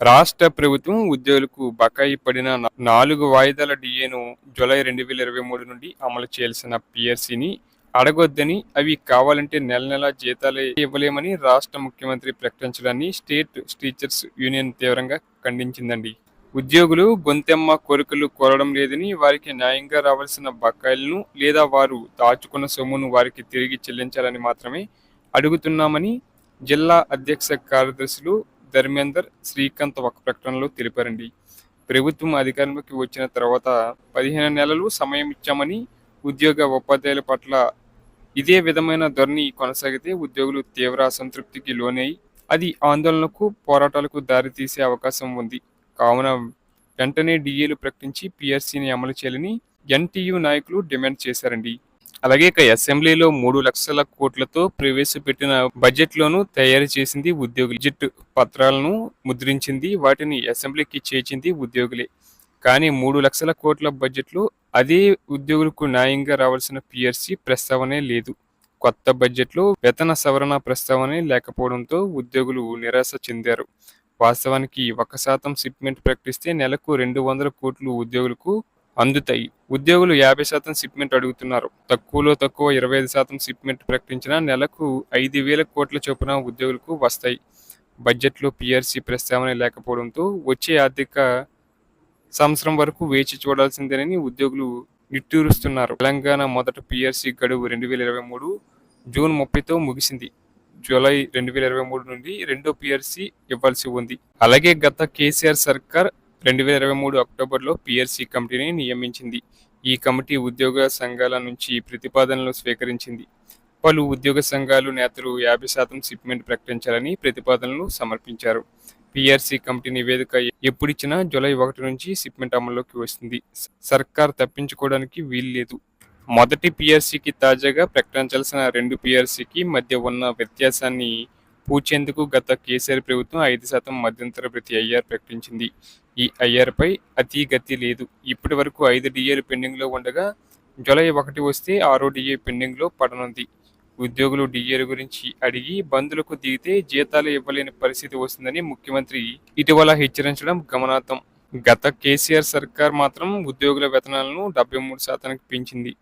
రాష్ట్ర ప్రభుత్వం ఉద్యోగులకు బకాయి పడిన నాలుగు వాయిదాల డిఏను జూలై రెండు వేల ఇరవై మూడు నుండి అమలు చేయాల్సిన పిఆర్సీని అడగొద్దని అవి కావాలంటే నెల నెల జీతాలు ఇవ్వలేమని రాష్ట్ర ముఖ్యమంత్రి ప్రకటించడాన్ని స్టేట్ టీచర్స్ యూనియన్ తీవ్రంగా ఖండించిందండి. ఉద్యోగులు గొంతెమ్మ కోరికలు కోరడం లేదని వారికి న్యాయంగా రావాల్సిన బకాయిలను లేదా వారు దాచుకున్న సొమ్మును వారికి తిరిగి చెల్లించాలని మాత్రమే అడుగుతున్నామని జిల్లా అధ్యక్ష కార్యదర్శులు ధర్మేందర్ శ్రీకాంత్ ఒక ప్రకటనలో తెలిపారండి. ప్రభుత్వం అధికారంలోకి వచ్చిన తర్వాత పదిహేను నెలలు సమయం ఇచ్చామని ఉద్యోగ ఉపాధ్యాయుల పట్ల ఇదే విధమైన ధోరణి కొనసాగితే ఉద్యోగులు తీవ్ర అసంతృప్తికి లోనై అది ఆందోళనకు పోరాటాలకు దారితీసే అవకాశం ఉంది. కావున వెంటనే డిఏలు ప్రకటించి పిఆర్సీని అమలు చేయాలని ఎన్టీయు నాయకులు డిమాండ్ చేశారండి. అలాగే ఇక అసెంబ్లీలో మూడు లక్షల కోట్లతో ప్రవేశపెట్టిన బడ్జెట్ లోను తయారు చేసింది ఉద్యోగులు. బడ్జెట్ పత్రాలను ముద్రించింది వాటిని అసెంబ్లీకి చేర్చింది ఉద్యోగులే. కానీ మూడు లక్షల కోట్ల బడ్జెట్లో అదే ఉద్యోగులకు న్యాయంగా రావాల్సిన పిఆర్సీ ప్రస్తావనే లేదు. కొత్త బడ్జెట్లో వేతన సవరణ ప్రస్తావనే లేకపోవడంతో ఉద్యోగులు నిరాశ చెందారు. వాస్తవానికి ఒక శాతం షిప్మెంట్ ప్రకటిస్తే నెలకు రెండు వందల కోట్లు ఉద్యోగులకు అందుతాయి. ఉద్యోగులు యాభై శాతం షిప్మెంట్ అడుగుతున్నారు. తక్కువలో తక్కువ ఇరవై ఐదు శాతం షిప్మెంట్ ప్రకటించిన నెలకు ఐదు వేల కోట్ల చొప్పున ఉద్యోగులకు వస్తాయి. బడ్జెట్లో పిఆర్సీ ప్రస్తావన లేకపోవడంతో వచ్చే ఆర్థిక సంవత్సరం వరకు వేచి చూడాల్సిందేనని ఉద్యోగులు నిట్టూరుస్తున్నారు. తెలంగాణ మొదట పిఆర్సీ గడువు రెండు వేల ఇరవై మూడు జూన్ ముప్పైతో ముగిసింది. జూలై రెండు వేల ఇరవై మూడు నుండి రెండో పిఆర్సీ ఇవ్వాల్సి ఉంది. అలాగే గత కేసీఆర్ సర్కార్ రెండు వేల ఇరవై మూడు అక్టోబర్లో పిఆర్సీ కమిటీని నియమించింది. ఈ కమిటీ ఉద్యోగ సంఘాల నుంచి ప్రతిపాదనలు స్వీకరించింది. పలు ఉద్యోగ సంఘాలు నేతలు యాభై శాతం సిప్మెంట్ ప్రకటించాలని ప్రతిపాదనలు సమర్పించారు. పిఆర్సీ కమిటీ నివేదిక ఎప్పుడిచ్చినా జూలై ఒకటి నుంచి సిప్మెంట్ అమల్లోకి వస్తుంది. సర్కార్ తప్పించుకోవడానికి వీల్లేదు మొదటి పిఆర్సీకి తాజాగా ప్రకటించాల్సిన రెండు పిఆర్సీకి మధ్య ఉన్న వ్యత్యాసాన్ని పూడ్చేందుకు గత కేసీఆర్ ప్రభుత్వం ఐదు శాతం మధ్యంతర ప్రతి ఐఆర్ ప్రకటించింది. ఈ ఐఆర్పై అతి గతి లేదు. ఇప్పటి వరకు ఐదు డిఏలు పెండింగ్లో ఉండగా జూలై ఒకటి వస్తే ఆరో డిఏ పెండింగ్లో పడనుంది. ఉద్యోగులు డిఏల గురించి అడిగి బంధులకు దిగితే జీతాలు ఇవ్వలేని పరిస్థితి వస్తుందని ముఖ్యమంత్రి ఇటీవల హెచ్చరించడం గమనార్థం గత కేసీఆర్ సర్కార్ మాత్రం ఉద్యోగుల వేతనాలను డెబ్బై మూడు శాతానికి పెంచింది.